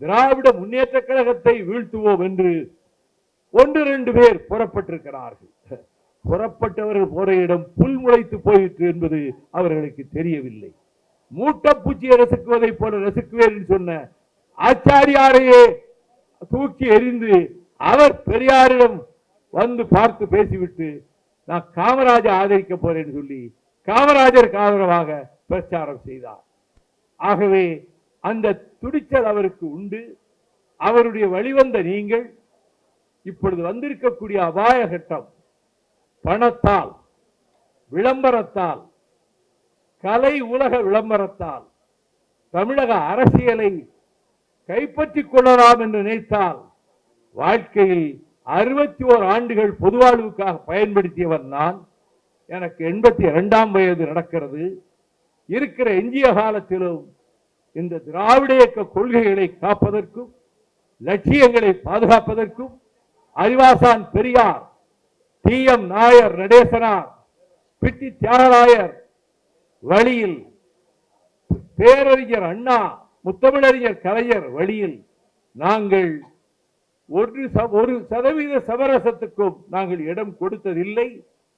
திராவிட முன்னேற்ற கழகத்தை வீழ்த்துவோம் என்று ஒன்று ரெண்டு பேர் புறப்பட்டிருக்கிறார்கள். புறப்பட்டவர்கள் போற இடம் புல் முளைத்து போயிற்று என்பது அவர்களுக்கு தெரியவில்லை. மூட்டப்பூச்சியை ரசிக்குவதை போல ரசிக்குவேன் என்று சொன்ன ஆச்சாரியாரையே தூக்கி எறிந்து அவர் பெரியாரிடம் வந்து பார்த்து பேசிவிட்டு நான் காமராஜர் ஆதரிக்க போறேன்னு சொல்லி காமராஜருக்கு ஆதரவாக பிரச்சாரம் செய்தார். ஆகவே அந்த துடிச்சல் அவருக்கு உண்டு. அவருடைய வழிவந்த நீங்கள் இப்பொழுது வந்திருக்கக்கூடிய அபாய கட்டம் பணத்தால் விளம்பரத்தால் கலை உலக விளம்பரத்தால் தமிழக அரசியலை கைப்பற்றிக் கொள்ளலாம் என்று நினைத்தால் வாழ்க்கையில் அறுபத்தி ஓர் ஆண்டுகள் பொதுவாழ்வுக்காக பயன்படுத்தியவன் நான். எனக்கு எண்பத்தி இரண்டாம் வயது நடக்கிறது. இருக்கிற எஞ்சிய காலத்திலும் இந்த திராவிட இயக்க கொள்கைகளை காப்பதற்கும் லட்சியங்களை பாதுகாப்பதற்கும் அறிவாசான் பெரியார் டி. எம். நாயர் நடேசனார் பிட்டி தியாகராயர் வழியில் பேரறிஞர் அண்ணா முத்தமிழறிஞர் கலைஞர் வழியில் நாங்கள் ஒரு ஒரு சதவீத சமரசத்துக்கும் நாங்கள் இடம் கொடுத்ததில்லை.